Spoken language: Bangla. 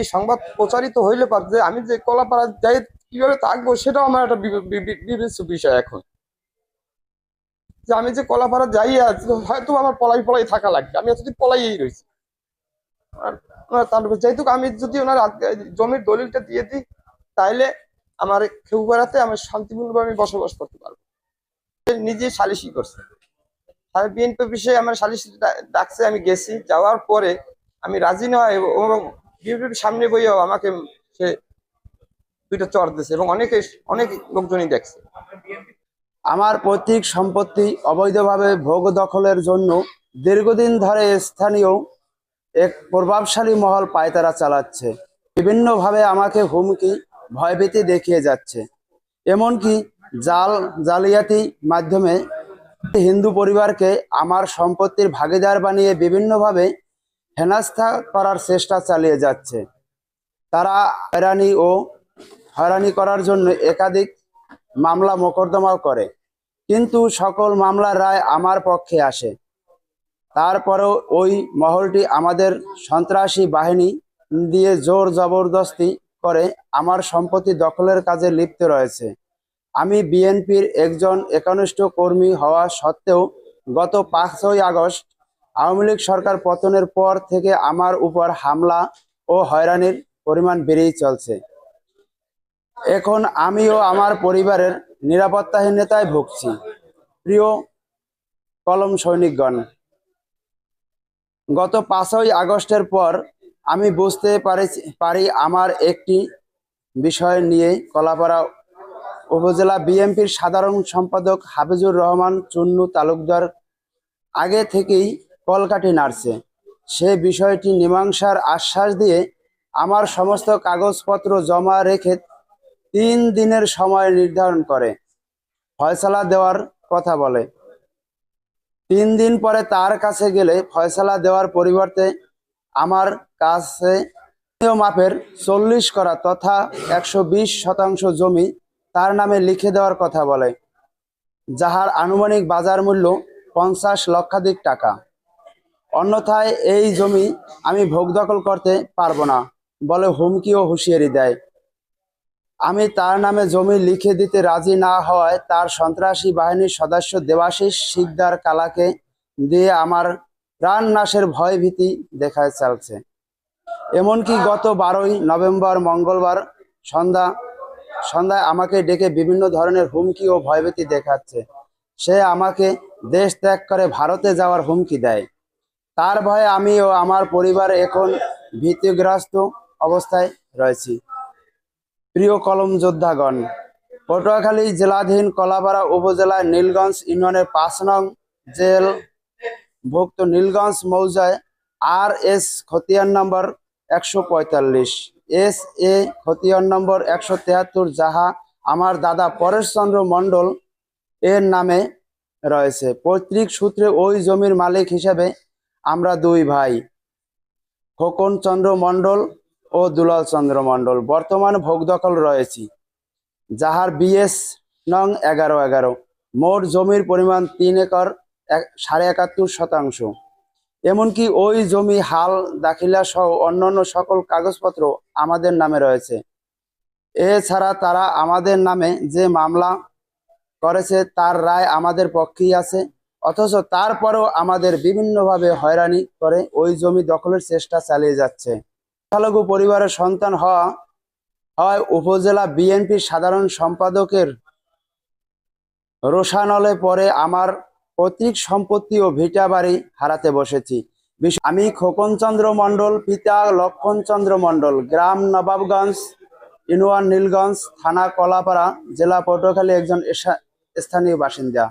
এই সংবাদ প্রচারিত হইলে পার আমি যে কলাপাড়া যাই, কীভাবে থাকব সেটাও আমার একটা বিবেচ্য বিষয় এখন। যে আমি যে কলাপাড়া যাই হয়তো আমার পলাই পলাই থাকা লাগবে। আমি এতদিন পলাইয়েই রয়েছি। আর ওনার তার যেহেতু আমি যদি ওনার জমির দলিলটা দিয়ে দিই, তাইলে আমার কেউ বেড়াতে আমি শান্তিপূর্ণভাবে আমি বসবাস করতে পারব। নিজে সালিশি করছে। আর বিএনপি বিষয়ে আমার সালিশ ডাকছে, আমি গেছি। যাওয়ার পরে আমি রাজি নয় এবং বিএনপির সামনে বইয়েও আমাকে সে দুইটা চর দিয়েছে এবং অনেকে, অনেক লোকজনই দেখছে। আমার পৈতৃক সম্পত্তি অবৈধভাবে ভোগ দখলের জন্য দীর্ঘদিন ধরে স্থানীয় এক প্রভাবশালী মহল পায়তারা চালাচ্ছে। বিভিন্নভাবে আমাকে হুমকি, ভয়ভীতি দেখিয়ে যাচ্ছে। এমনকি জাল জালিয়াতি মাধ্যমে হিন্দু পরিবারকে আমার সম্পত্তির ভাগিদার বানিয়ে বিভিন্নভাবে হেনাস্থা করার চেষ্টা চালিয়ে যাচ্ছে। তারা হয়রানি ও হয়রানি করার জন্য একাধিক মামলা মোকদ্দমাও করে। কিন্তু সকল মামলার রায় আমার পক্ষে আসে। তারপরেও ওই মহলটি আমাদের সন্ত্রাসী বাহিনী দিয়ে জোর জবরদস্তি করে আমার সম্পত্তি দখলের কাজে লিপ্ত রয়েছে। আমি বিএনপির একজন একনিষ্ঠ কর্মী হওয়া সত্ত্বেও গত পাঁচই আগস্ট আওয়ামী লীগ সরকার পতনের পর থেকে আমার উপর হামলা ও হয়রানির পরিমাণ বেড়েই চলছে। এখন আমিও আমার পরিবারের নিরাপত্তাহীনতায় ভুগছি। প্রিয় কলম সৈনিকগণ, গত পাঁচই আগস্টের পর আমি বুঝতে পারি আমার একটি বিষয় নিয়ে কলাপাড়া উপজেলা বিএনপির সাধারণ সম্পাদক হাফিজুর রহমান চুন্নু তালুকদার আগে থেকেই কলকাঠি নাড়ছে। সে বিষয়টি মীমাংসার আশ্বাস দিয়ে আমার সমস্ত কাগজপত্র জমা রেখে তিন দিনের সময় নির্ধারণ করে। ফয়সালা দেওয়ার কথা বলে। তিন দিন পরে তার কাছে গেলে ফয়সালা দেওয়ার পরিবর্তে আমার কাছে মাপের চল্লিশ করা তথা একশো বিশ শতাংশ জমি তার নামে লিখে দেওয়ার কথা বলে, যাহার আনুমানিক বাজার মূল্য পঞ্চাশ লক্ষাধিক টাকা। অন্যথায় এই জমি আমি ভোগ দখল করতে পারব না, বলে হুমকি ও হুঁশিয়ারি দেয়। আমি তার নামে জমি লিখে দিতে রাজি না হওয়ায় তার সন্ত্রাসী বাহিনীর সদস্য দেবাশিস শিকদার কালাকে দিয়ে আমার প্রাণ নাশের ভয় ভীতি দেখায় চলছে। এমনকি গত বারোই নভেম্বর মঙ্গলবার সন্ধ্যা, সন্ধ্যায় আমাকে ডেকে বিভিন্ন ধরনের হুমকি ও ভয়ভীতি দেখাচ্ছে। সে আমাকে দেশ ত্যাগ করে ভারতে যাওয়ার হুমকি দেয়। তার ভয়ে আমি ও আমার পরিবার এখন ভীতিগ্রস্ত অবস্থায় রয়েছি। প্রিয় কলম যোদ্ধাগণ, পটুয়াখালী জেলাধীন কলাপাড়া উপজেলার নীলগঞ্জ ইউনিয়নের পাঁচ নং জেল ভুক্ত নীলগঞ্জ মৌজায় আর এস খতিয়ান নম্বর একশো পঁয়তাল্লিশ এস এ খতিয়ান নম্বর একশো তেহাত্তর, যাহা আমার দাদা পরেশচন্দ্র মণ্ডল এর নামে রয়েছে। পৈতৃক সূত্রে ওই জমির মালিক হিসেবে আমরা দুই ভাই। খোকন চন্দ্র মণ্ডল ও দুলাল চন্দ্র মণ্ডল। বর্তমান ভোগ দখল রয়েছি। যাহার বিএস নং এগারো এগারো। মোট জমির পরিমাণ তিন একর, এক- সাড়ে একাত্তর শতাংশ। এমনকি ওই জমি, হাল, দাখিলা সহ অন্যান্য সকল কাগজপত্র আমাদের নামে রয়েছে। এছাড়া তারা আমাদের নামে যে মামলা করেছে, তার রায় আমাদের পক্ষেই আছে। অথচ তারপরেও আমাদের বিভিন্নভাবে হয়রানি করে ওই জমি দখলের চেষ্টা চালিয়ে যাচ্ছে। সংখ্যালঘু পরিবারের সন্তান হওয়া হয় উপজেলা বিএনপির সাধারণ সম্পাদকের রোশানলে পরে আমার পৈতৃক সম্পত্তি ও ভিটা বাড়ি হারাতে বসেছি। আমি খোকনচন্দ্র মণ্ডল, পিতা লক্ষণচন্দ্র মণ্ডল, গ্রাম নবাবগঞ্জ ইউনিয়ন নীলগঞ্জ, থানা কলাপাড়া, জেলা পটুয়াখালী একজন স্থানীয় বাসিন্দা।